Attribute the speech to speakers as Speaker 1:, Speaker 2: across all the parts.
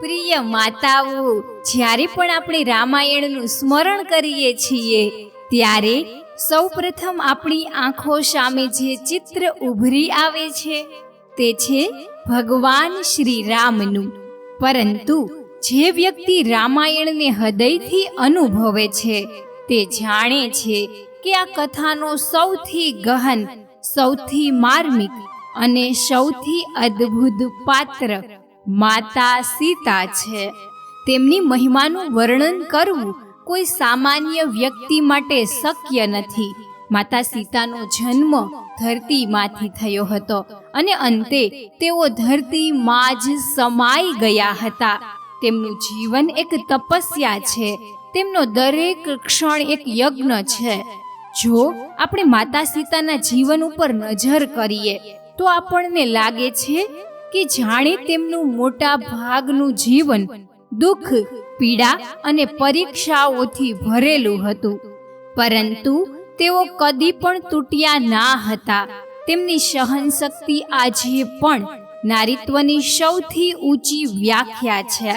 Speaker 1: પ્રિય માતાઓ, જ્યારે પણ આપણે રામાયણનું સ્મરણ કરીએ છીએ, ત્યારે સૌપ્રથમ આપણી આંખો સામે જે ચિત્ર ઉભરી આવે છે, તે છે ભગવાન શ્રી રામનું પરંતુ જે વ્યક્તિ રામાયણને હૃદયથી અનુભવે છે, તે જાણે છે કે આ કથાનો સૌથી ગહન, સૌથી માર્મિક અને સૌથી અદ્ભુત પાત્ર માતા સીતા છે. તેમની મહિમાનું વર્ણન કરવું કોઈ સામાન્ય વ્યક્તિ માટે શક્ય નથી. માતા સીતાનો જન્મ ધરતીમાંથી થયો હતો અને અંતે તેઓ ધરતીમાં જ સમાઈ ગયા હતા. તેમનું જીવન એક તપસ્યા છે. તેમનો દરેક ક્ષણ એક યજ્ઞ છે. જો આપણે માતા સીતાના જીવન ઉપર નજર કરીએ, તો આપણને લાગે છે કે જાણે તેમનું મોટા ભાગનું જીવન દુઃખ, પીડા અને પરીક્ષાઓથી ભરેલું હતું. પરંતુ તેઓ કદી પણ તૂટ્યા ના હતા. તેમની સહનશક્તિ આજે પણ નારીત્વની સૌથી ઊંચી વ્યાખ્યા છે.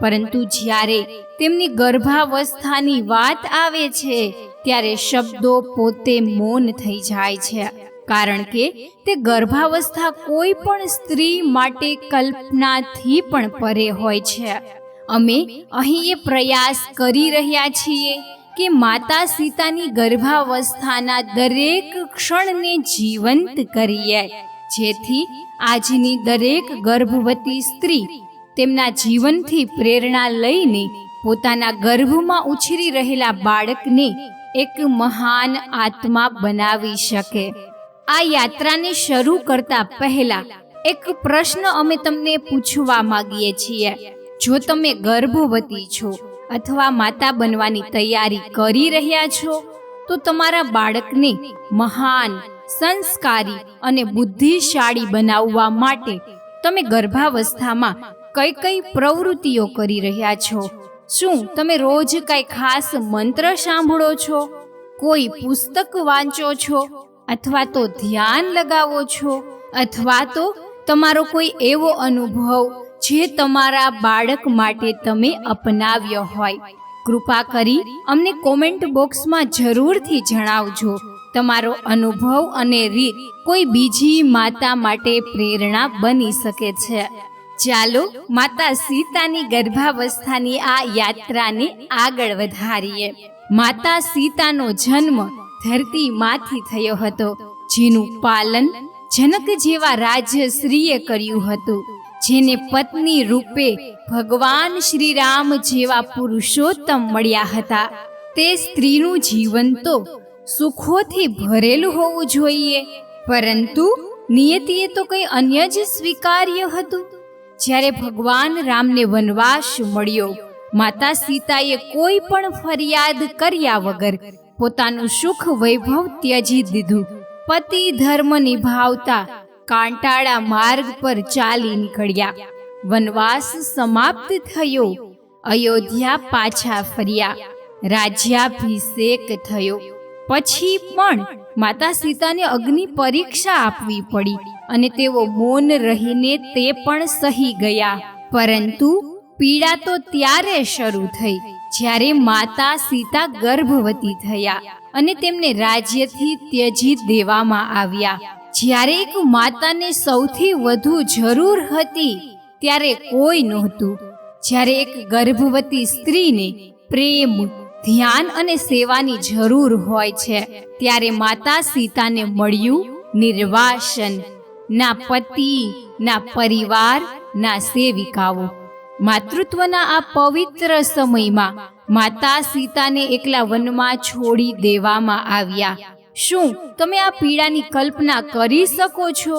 Speaker 1: પરંતુ જ્યારે તેમની ગર્ભાવસ્થાની વાત આવે છે, ત્યારે શબ્દો પોતે મૌન થઈ જાય છે. કારણ કે તે ગર્ભાવસ્થા કોઈ પણ સ્ત્રી માટે કલ્પનાથી પણ પરે હોય છે. અમે અહીં એ પ્રયાસ કરી રહ્યા છીએ કે માતા સીતાની ગર્ભાવસ્થાના દરેક ક્ષણને જીવંત કરીએ, જેથી આજની દરેક ગર્ભવતી સ્ત્રી તેમના જીવનથી પ્રેરણા લઈને પોતાના ગર્ભમાં ઉછરી રહેલા બાળકને એક મહાન આત્મા બનાવી શકે. આ યાત્રાને શરૂ કરતા પહેલા એક પ્રશ્ન અમે તમને પૂછવા માંગીએ છીએ. જો તમે ગર્ભવતી છો અથવા માતા બનવાની તૈયારી કરી રહ્યા છો, તો તમારા બાળકને મહાન, સંસ્કારી અને બુદ્ધિશાળી બનાવવા માટે તમે ગર્ભાવસ્થામાં કઈ કઈ પ્રવૃત્તિઓ કરી રહ્યા છો? શું તમે રોજ કઈ ખાસ મંત્ર સાંભળો છો? કોઈ પુસ્તક વાંચો છો? અથવા તો ધ્યાન લગાવો છો, અથવા તો તમારો કોઈ એવો અનુભવ જે તમારા બાળક માટે તમે અપનાવ્યો હોય. કૃપા કરી અમને કોમેન્ટ બોક્સમાં જરૂરથી જણાવજો. તમારો અનુભવ અને રીત કોઈ બીજી માતા માટે પ્રેરણા બની શકે છે. ચાલો માતા સીતાની ગર્ભાવસ્થાની આ યાત્રાને આગળ વધારીએ. માતા સીતાનો જન્મ ધરતીમાંથી થયો હતો, જેનું પાલન જનક જેવા રાજશ્રીએ કર્યું હતું, જેને પત્ની રૂપે ભગવાન શ્રી રામ જેવા પુરુષોત્તમ મળ્યા હતા. તે સ્ત્રીનું જીવન તો સુખોથી ભરેલું હોવું જોઈએ, પરંતુ નિયતિએ તો કંઈ અન્ય જ સ્વીકાર્ય હતું. જ્યારે ભગવાન રામને વનવાસ મળ્યો, માતા સીતાએ કોઈ પણ ફરિયાદ કર્યા વગર પોતાનું સુખ વૈભવ ત્યજી દીધું. પતિ ધર્મ નિભાવતા કાંટાળા માર્ગ પર ચાલી નીકળ્યા. વનવાસ સમાપ્ત થયો. અયોધ્યા પાછા ફર્યા. રાજ્યાભિષેક થયો. પછી પણ માતા સીતાને અગ્નિ પરીક્ષા આપવી પડી અને તેઓ મૌન રહીને તે પણ સહી ગયા. પરંતુ પીડા તો ત્યારે શરૂ થઈ. જ્યારે માતા સીતા ગર્ભવતી થયા અને તેમને રાજ્યથી ત્યજી દેવામાં આવ્યા. જ્યારે એક માતાને સૌથી વધુ જરૂર હતી ત્યારે કોઈ નહોતું. જ્યારે એક ગર્ભવતી સ્ત્રીને પ્રેમ, ધ્યાન અને સેવાની જરૂર હોય છે, ત્યારે માતા સીતાને મળ્યું નિર્વાસન. ના પતિ, ના પરિવાર, ના સેવિકાઓ. માતૃત્વના આ પવિત્ર સમયમાં માતા સીતાને એકલા વનમાં છોડી દેવામાં આવ્યા. શું તમે આ પીડાની કલ્પના કરી શકો છો?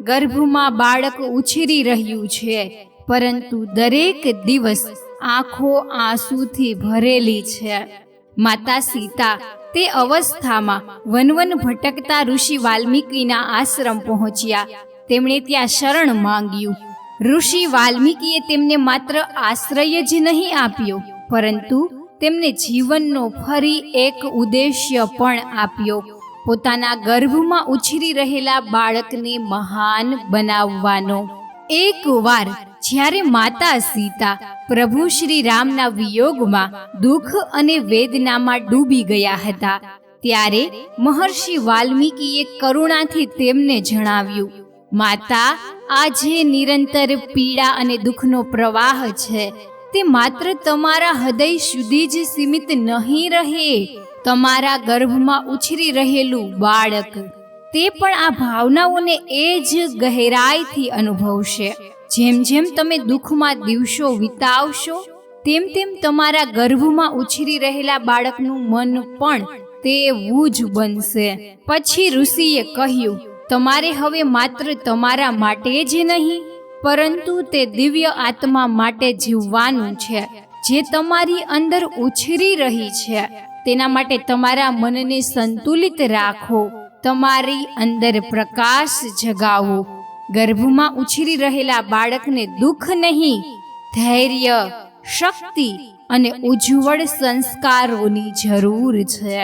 Speaker 1: ગર્ભમાં બાળક ઉછરી રહ્યું છે, પરંતુ દરેક દિવસ આંખો આંસુથી ભરેલી છે. માતા સીતા તે અવસ્થામાં વનવન ભટકતા ઋષિ વાલ્મીકીના આશ્રમ પહોંચ્યા. તેમણે ત્યાં શરણ માંગ્યું. ઋષિ વાલ્મીકીએ તેમને માત્ર આશ્રય જ નહીં આપ્યો, પરંતુ તેમને જીવનનો ફરી એક ઉદ્દેશ્ય પણ આપ્યો. પોતાના ગર્ભમાં ઉછરી રહેલા બાળકને મહાન બનાવવાનો. એકવાર જ્યારે માતા સીતા પ્રભુ શ્રી રામના વિયોગમાં દુઃખ અને વેદનામાં ડૂબી ગયા હતા, ત્યારે મહર્ષિ વાલ્મીકીએ કરુણાથી તેમને જણાવ્યું, માતા આ જે નિરંતર પીડા અને દુઃખનો પ્રવાહ છે. તે માત્ર તમારા હૃદય સુધી જ સીમિત નહીં રહે. તમારા ગર્ભમાં ઉછરી રહેલું બાળક, તે પણ આ ભાવનાઓને એ જ ગહેરાઈથી અનુભવશે. જેમ જેમ તમે દુઃખમાં દિવસો વિતાવશો, તેમ તેમ તમારા ગર્ભમાં ઉછરી રહેલા બાળકનું મન પણ તેવું જ બનશે. પછી ઋષિએ કહ્યું તમારે હવે માત્ર તમારા માટે જ નહીં, પરંતુ તે દિવ્ય આત્મા માટે જીવવાનું છે, જે તમારી અંદર ઉછરી રહી છે. તેના માટે તમારા મનને સંતુલિત રાખો, તમારી અંદર પ્રકાશ જગાવો. ગર્ભમાં ઉછરી રહેલા બાળકને દુઃખ નહીં, ધૈર્ય, શક્તિ અને ઉજ્જવળ સંસ્કારોની જરૂર છે.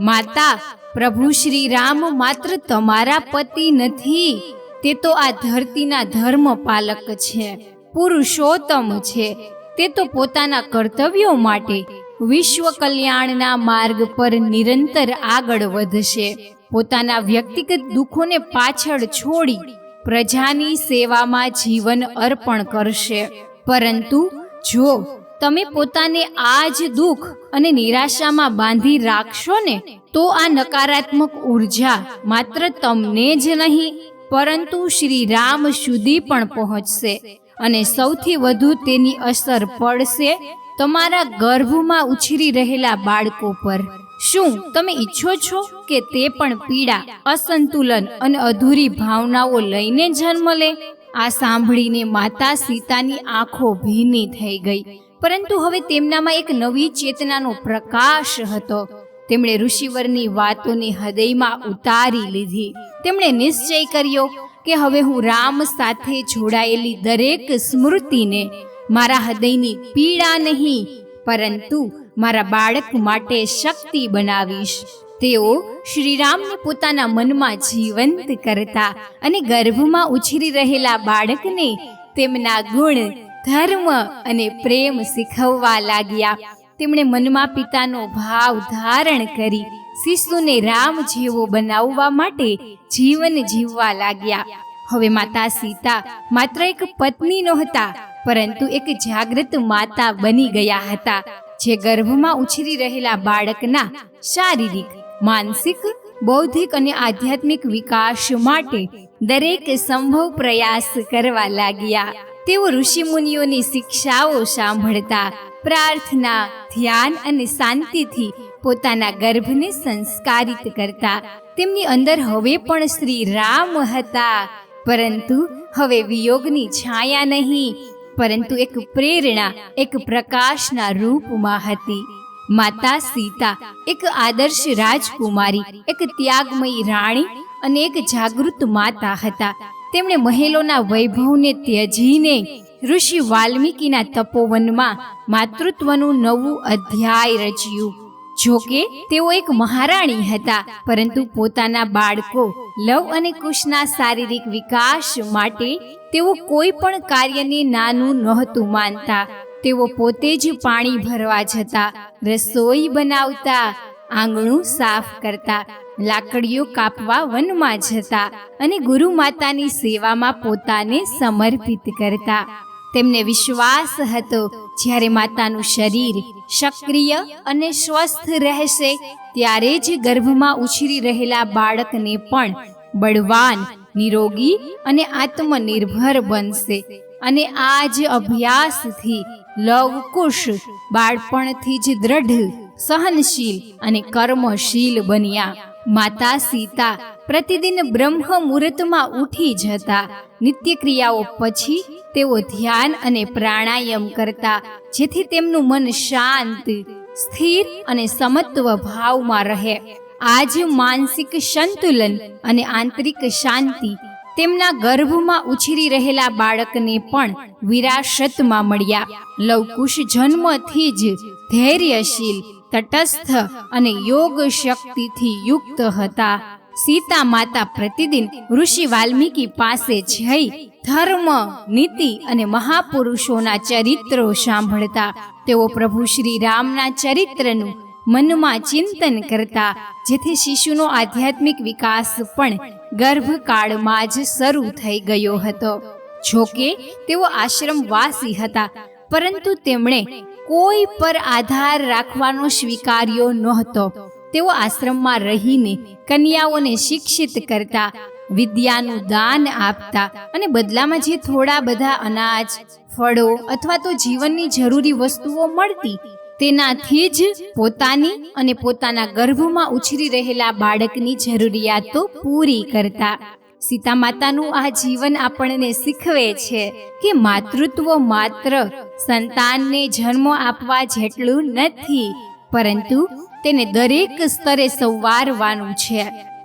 Speaker 1: માતા પ્રભુ શ્રી રામ માત્ર તમારા પતિ નથી, તે તો આ ધરતીના ધર્મ પાલક છે, પુરુષોત્તમ છે, તે તો પોતાના કર્તવ્યો માટે વિશ્વ કલ્યાણના માર્ગ પર નિરંતર આગળ વધશે, પોતાના વ્યક્તિગત દુઃખોને પાછળ છોડી પ્રજાની સેવામાં જીવન અર્પણ કરશે. પરંતુ જો તમે પોતાને આ જ દુઃખ અને નિરાશામાં બાંધી રાખશો ને તો આ નકારાત્મક ઊર્જા માત્ર તમને જ નહીં, પરંતુ શ્રી રામ સુધી પણ પહોંચશે અને સૌથી વધુ તેની અસર પડશે તમારા ગર્ભમાં ઉછરી રહેલા બાળકો પર. શું તમે ઈચ્છો છો કે તે પણ પીડા, અસંતુલન અને અધૂરી ભાવનાઓ લઈને જન્મ લે? આ સાંભળીને માતા સીતાની આંખો ભીની થઈ ગઈ. પરંતુ હવે તેમનામાં એક નવી ચેતનાનો પ્રકાશ હતો. તેમણે ઋષિવરની વાતોને હૃદયમાં ઉતારી લીધી. તેમણે નિશ્ચય કર્યો કે હવે હું રામ સાથે જોડાયેલી દરેક સ્મૃતિને મારા હૃદયની પીડા નહીં, પરંતુ મારા બાળક માટે શક્તિ બનાવીશ. તેઓ શ્રીરામને પોતાના મનમાં જીવંત કરતા અને ગર્ભમાં ઉછરી રહેલા બાળકને તેમના ગુણ, ધર્મ અને પ્રેમ શીખવવા લાગ્યા. તેમણે મનમાં પિતાનો ભાવ ધારણ કરી શિશુને રામ જેવો બનાવવા માટે જીવન જીવવા લાગ્યા. હવે માતા સીતા માત્ર એક પત્ની નહોતા, પરંતુ એક જાગૃત માતા બની ગયા હતા, જે ગર્ભમાં ઉછરી રહેલા બાળકના શારીરિક, માનસિક, બૌદ્ધિક અને આધ્યાત્મિક વિકાસ માટે દરેક સંભવ પ્રયાસ કરવા લાગ્યા. તેઓ ઋષિમુનિઓની શિક્ષાઓ સાંભળતા પ્રાર્થના, ધ્યાન અને શાંતિથી પોતાના ગર્ભને સંસ્કારિત કરતા. તેમની અંદર હવે પણ શ્રી રામ હતા. પરંતુ હવે વિયોગની છાયા નહીં, પરંતુ એક પ્રેરણા, એક પ્રકાશના રૂપમાં હતી. માતા સીતા, એક આદર્શ રાજકુમારી, એક ત્યાગમયી રાણી અને એક જાગૃત માતા હતા. તેમણે મહેલોના વૈભવને ત્યજીને ઋષિ વાલ્મીકીના તપોવનમાં માતૃત્વનું નવું અધ્યાય રચ્યું. જોકે, તેઓ એક મહારાણી હતા, પરંતુ પોતાના બાળકો, લવ અને કુશના શારીરિક વિકાસ માટે તેઓ કોઈ પણ કાર્યને નાનું નહોતું માનતા. તેઓ પોતે જ પાણી ભરવા જતા, રસોઈ બનાવતા, આંગણું સાફ કરતા. લાકડીઓ કાપવા વનમાં જતા અને ગુરુ માતાની સેવામાં પોતાને સમર્પિત કરતા. તેમને વિશ્વાસ હતો, જ્યારે માતાનું શરીર સક્રિય અને સ્વસ્થ રહેશે, ત્યારે જ ગર્ભમાં ઉછરી રહેલા બાળકને પણ બળવાન, નિરોગી અને આત્મનિર્ભર બનશે. અને આ જ અભ્યાસથી લવકુશ બાળપણથી જ દ્રઢ, સહનશીલ અને કર્મશીલ બન્યા. માતા સીતા પ્રતિદિન બ્રહ્મ મુહૂર્તમાં ઉઠી જતા. નિત્ય ક્રિયાઓ પછી તેઓ ધ્યાન અને પ્રાણાયામ કરતા, જેથી તેમનું મન શાંત, સ્થિર અને સમત્વ ભાવમાં રહે. આજ માનસિક સંતુલન અને આંતરિક શાંતિ તેમના ગર્ભમાં ઉછરી રહેલા બાળકને પણ વિરાસતમાં મળ્યા. લવકુશ જન્મથી જ ધૈર્યશીલ તટસ્થ અને યોગ શક્તિથી યુક્ત હતા. સીતા માતા પ્રતિદિન ઋષિ વાલ્મીકી પાસે જઈ ધર્મ, નીતિ અને મહાપુરુષોના ચરિત્રો સાંભળતા. તેઓ પ્રભુ શ્રી રામના ચરિત્રનું મનમાં ચિંતન કરતા, જેથી શિશુનો આધ્યાત્મિક વિકાસ પણ ગર્ભકાળમાં જ શરૂ થઈ ગયો હતો. જોકે તેઓ આશ્રમવાસી હતા, પરંતુ તેમણે કોઈ પર આધાર રાખવાનો સ્વીકાર્યો નહોતો. તેઓ આશ્રમમાં રહીને કન્યાઓને શિક્ષિત કરતા, વિદ્યાનું દાન આપતા અને બદલામાં જે થોડા બધા અનાજ, ફળો અથવા તો જીવનની જરૂરી વસ્તુઓ મળતી, તેનાથી જ પોતાની અને પોતાના ગર્ભમાં ઉછરી રહેલા બાળકની જરૂરિયાતો પૂરી કરતા. સીતા માતાનું આ જીવન આપણને શીખવે છે કે માતૃત્વ માત્ર સંતાનને જન્મ આપવા જેટલું નથી, પરંતુ તેને દરેક સ્તરે સંવારવાનું છે.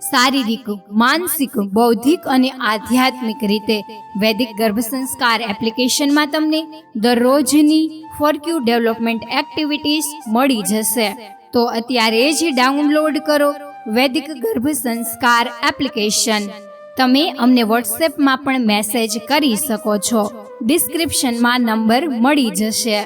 Speaker 1: શારીરિક, માનસિક, બૌદ્ધિક અને આધ્યાત્મિક રીતે વૈદિક ગર્ભ સંસ્કાર એપ્લિકેશનમાં તમને દરરોજની ફોરક્યુ ડેવલપમેન્ટ એક્ટિવિટીઝ મળી જશે. તો અત્યારે જ ડાઉનલોડ કરો વૈદિક ગર્ભ સંસ્કાર એપ્લિકેશન. તમે અમને વોટ્સએપમાં પણ મેસેજ કરી શકો છો. ડિસ્ક્રિપ્શનમાં નંબર મળી જશે.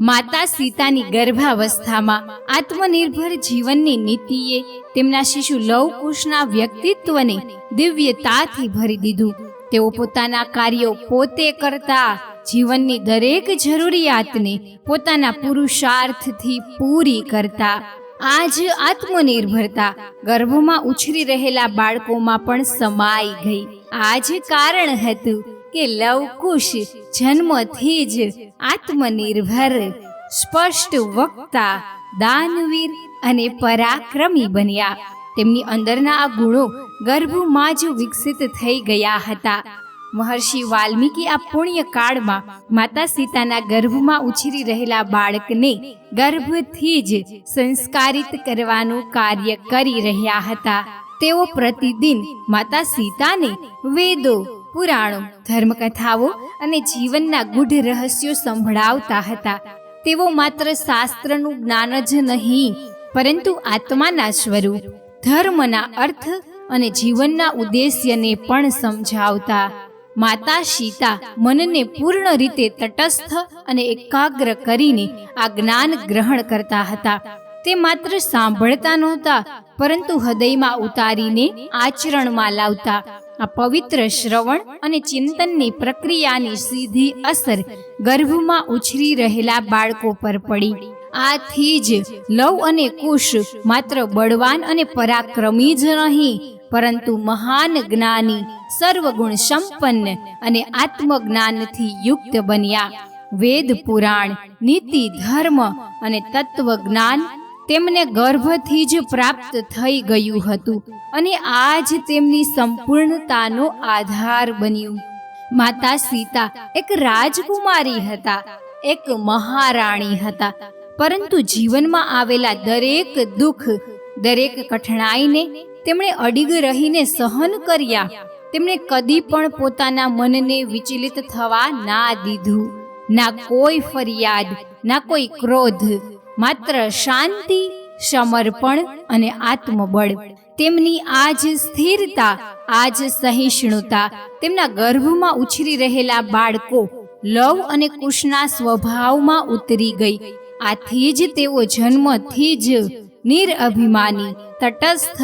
Speaker 1: માતા સીતાની ગર્ભાવસ્થામાં આત્મનિર્ભર જીવનની નીતિએ તેમના શિશુ લવકુશના વ્યક્તિત્વને દિવ્યતાથી ભરી દીધું. તેઓ પોતાના કાર્યો પોતે કરતા, જીવનની દરેક જરૂરિયાતને પોતાના પુરુષાર્થથી પૂરી કરતા. આજ આત્મનિર્ભરતા ગર્ભમાં ઉછરી રહેલા બાળકોમાં પણ સમાઈ ગઈ. આ જ કારણ હતું કે લવકુશ જન્મથી જ આત્મનિર્ભર, સ્પષ્ટ વક્તા, દાનવીર અને પરાક્રમી બન્યા. તેમની અંદરના આ ગુણો ગર્ભમાં જ વિકસિત થઈ ગયા હતા. મહર્ષિ વાલ્મીકી આ પુણ્ય કાળમાં માતા સીતાના ગર્ભમાં ઉછરી રહેલા બાળકને ગર્ભથી જ સંસ્કારિત કરવાનું કાર્ય કરી રહ્યા હતા. તેઓ પ્રતિદિન માતા સીતાને વેદો, પુરાણો, ધર્મકથાઓ અને જીવનના ગૂઢ રહસ્યો સંભળાવતા હતા. તેઓ માત્ર શાસ્ત્રનું જ્ઞાન જ નહીં, પરંતુ આત્માના સ્વરૂપ, ધર્મના અર્થ અને જીવનના ઉદ્દેશ્યને પણ સમજાવતા. માતા સીતા મનને પૂર્ણ રીતે તટસ્થ અને એકાગ્ર કરીને આ જ્ઞાન ગ્રહણ કરતા હતા. તે માત્ર સાંભળતા નહોતા, પરંતુ હૃદયમાં ઉતારીને આચરણમાં લાવતા. આ પવિત્ર શ્રવણ અને ચિંતનની પ્રક્રિયાની સીધી અસર ગર્ભમાં ઉછરી રહેલા બાળકો પર પડી. આથી જ લવ અને કુશ માત્ર બળવાન અને પરાક્રમી જ નહીં પરંતુ મહાન જ્ઞાની સર્વગુણ સંપન્ન અને આત્મજ્ઞાનથી યુક્ત બન્યા. વેદ પુરાણ, નીતિ, ધર્મ અને તત્વ જ્ઞાન તેમને ગર્ભથી જ પ્રાપ્ત થઈ ગયું હતું અને આ જ તેમની સંપૂર્ણતાનો આધાર બન્યું. માતા સીતા એક રાજકુમારી હતા, એક મહારાણી હતા, પરંતુ જીવનમાં આવેલા દરેક દુઃખ, દરેક કઠણાઈને તેમણે અડીગ રહીને સહન કર્યા. તેમણે કદી પણ પોતાના મનને વિચલિત થવા ના દીધું. ના કોઈ ફરિયાદ, ના કોઈ ક્રોધ, માત્ર શાંતિ, સમર્પણ અને આત્મબળ. તેમની આજ સ્થિરતા, આજ સહિષ્ણુતા, તેમના ગર્ભમાં ઉછરી રહેલા બાળકો લવ અને કુશના સ્વભાવમાં ઉતરી ગઈ. આથી જ તેઓ જન્મથી જ નિરઅભિમાની તટસ્થ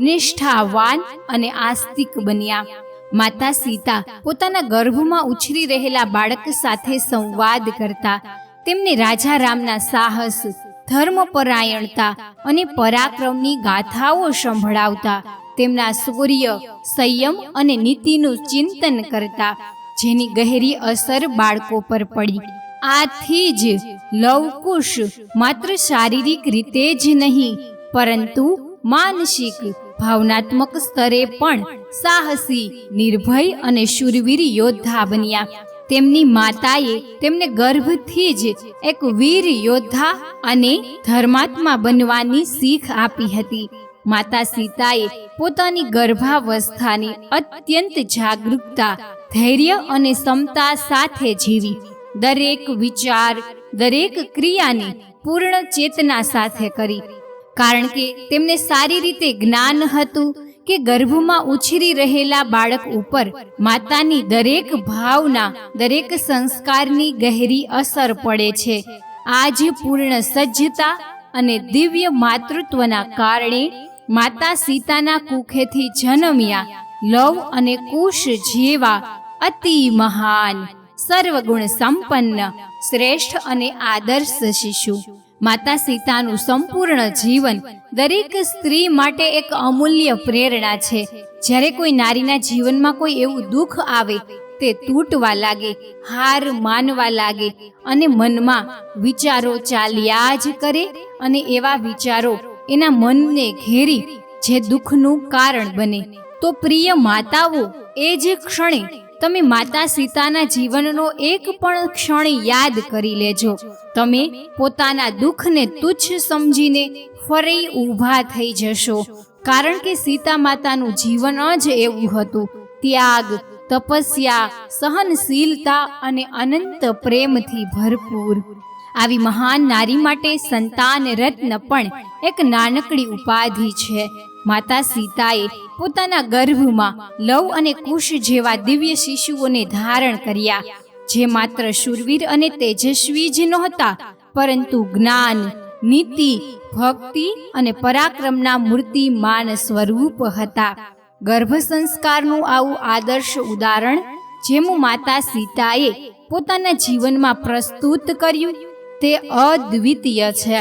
Speaker 1: નિષ્ઠાવાન અને આસ્તિક બન્યા. માતા સીતા પોતાના ગર્ભમાં ઉછરી રહેલા બાળક સાથે સંવાદ કરતા. તેમને રાજા રામના સાહસ ધર્મપરાયણતા અને પરાક્રમની ગાથાઓ સંભળાવતા. તેમના સૂર્ય સંયમ અને નીતિનું ચિંતન કરતા. જેની ગહેરી અસર બાળકો પર પડી. આથી જ લવકુશ માત્ર શારીરિક રીતે જ નહીં, પરંતુ માનસિક ભાવનાત્મક સ્તરે પણ સાહસી, નિર્ભય અને શૂરવીર યોદ્ધા બન્યા. તેમની માતાએ તેમને ગર્ભથી જ એક વીર યોદ્ધા અને ધર્માત્મા બનવાની શીખ આપી હતી. માતા સીતાએ પોતાની ગર્ભાવસ્થાની અત્યંત જાગૃતતા, ધૈર્ય અને ક્ષમતા સાથે જીવી. દરેક વિચાર, દરેક ક્રિયાની પૂર્ણ ચેતના સાથે કરી. કારણ કે તેમને સારી રીતે જ્ઞાન હતું કે ગર્ભમાં ઉછરી રહેલા બાળક ઉપર માતાની દરેક ભાવના, દરેક સંસ્કારની ગહેરી અસર પડે છે. આ પૂર્ણ સજ્જતા અને દિવ્ય માતૃત્વના કારણે માતા સીતાના કુખેથી જન્મ્યા લવ અને કુશ જેવા અતિ મહાન સર્વગુણ સંપન્ન શ્રેષ્ઠ અને આદર્શ શિશુ. માતા સીતાનું સંપૂર્ણ જીવન દરેક સ્ત્રી માટે એક અમૂલ્ય પ્રેરણા છે. જ્યારે કોઈ નારીના જીવનમાં કોઈ એવું દુઃખ આવે, તે તૂટવા લાગે, હાર માનવા લાગે અને મનમાં વિચારો ચાલ્યા જ કરે અને એવા વિચારો એના મનને ઘેરી જે દુઃખનું કારણ બને. તો પ્રિય માતાઓ, એ જ ક્ષણે તમે માતા સીતાના જીવનનો એક પણ ક્ષણ યાદ કરી લેજો. તમે પોતાના દુઃખને તુચ્છ સમજીને ફરી ઊભા થઈ જશો. કારણ કે સીતા માતાનું જીવન જ એવું હતું. ત્યાગ, તપસ્યા, સહનશીલતા અને અનંત પ્રેમથી ભરપૂર. આવી મહાન નારી માટે સંતાન રત્ન પણ એક નાનકડી ઉપાધિ છે. માતા સીતાએ પોતાના ગર્ભમાં લવ અને કુશ જેવા દિવ્ય શિશુઓને ધારણ કર્યા, જે માત્ર શૂરવીર અને તેજસ્વી જ નહોતા, પરંતુ જ્ઞાન, નીતિ, ભક્તિ અને પરાક્રમના મૂર્તિમાન સ્વરૂપ હતા. ગર્ભ સંસ્કારનું આવું આદર્શ ઉદાહરણ, જેમ માતા સીતાએ પોતાના જીવનમાં પ્રસ્તુત કર્યું, તે અદ્વિતીય છે.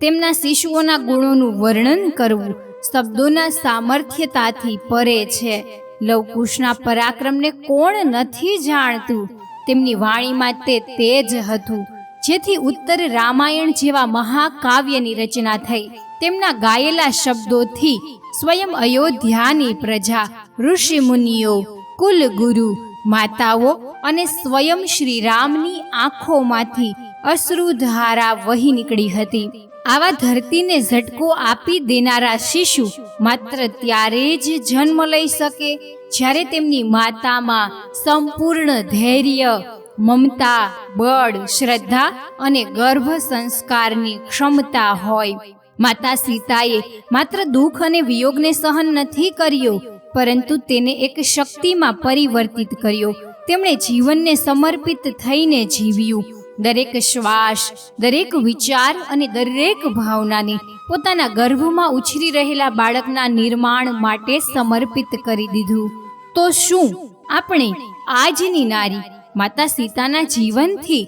Speaker 1: તેમના શિશુઓના ગુણોનું વર્ણન કરવું શબ્દોના સામર્થ્યતાથી પરે છે. લવકુશના પરાક્રમને કોણ નથી જાણતું. તેમની વાણીમાં તે તેજ હતું, જેથી ઉત્તર રામાયણ જેવા મહાકાવ્યની રચના થઈ. તેમના ગાયેલા શબ્દોથી સ્વયં અયોધ્યાની પ્રજા, ઋષિ મુનિઓ કુલ ગુરુ માતાઓ અને સ્વયં શ્રી રામની આંખોમાંથી અશ્રુધારા વહી નીકળી હતી. આવા ધરતીને ઝટકો આપી દેનારા શિશુ માત્ર ત્યારે જ જન્મ લઈ શકે, જ્યારે તેમની માતામાં સંપૂર્ણ ધૈર્ય, મમતા, બળ, શ્રદ્ધા અને ગર્ભ સંસ્કારની ક્ષમતા હોય. માતા સીતાએ માત્ર દુઃખ અને વિયોગને સહન નથી કર્યો, પરંતુ તેને એક શક્તિમાં પરિવર્તિત કર્યો. તેમણે જીવનને સમર્પિત થઈને જીવ્યું. દરેક શ્વાસ, દરેક વિચાર અને દરેક ભાવનાને પોતાના ગર્ભમાં ઉછરી રહેલા બાળકના નિર્માણ માટે સમર્પિત કરી દીધું. તો શું? આપણે આજની નારી માતા સીતાના જીવનથી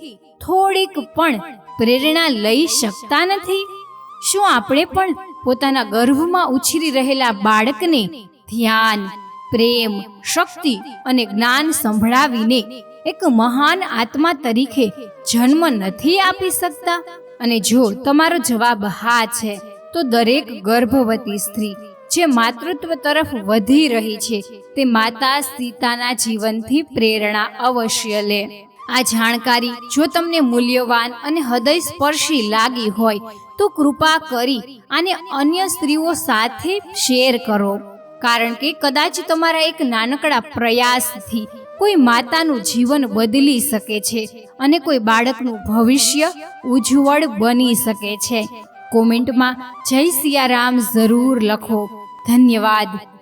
Speaker 1: થોડીક પણ પ્રેરણા લઈ શકતા નથી? શું આપણે પણ પોતાના ગર્ભમાં ઉછરી રહેલા બાળકને ધ્યાન, પ્રેમ, શક્તિ અને જ્ઞાન સંભળાવીને એક મહાન આત્મા તરીકે જન્મ નથી આપી શકતા. અને જો તમારો જવાબ હા છે, તો દરેક ગર્ભવતી સ્ત્રી જે માતૃત્વ તરફ વધી રહી છે, તે માતા સીતાના જીવનથી પ્રેરણા અવશ્ય લે. આ જાણકારી જો તમને મૂલ્યવાન અને હૃદય સ્પર્શી લાગી હોય, તો કૃપા કરી આને અન્ય સ્ત્રીઓ સાથે શેર કરો. કારણ કે કદાચ તમારા એક નાનકડા પ્રયાસથી કોઈ માતાનું જીવન બદલી શકે છે અને કોઈ બાળકનું ભવિષ્ય ઉજ્જવળ બની શકે છે. કોમેન્ટમાં જય સિયારામ જરૂર લખો. ધન્યવાદ.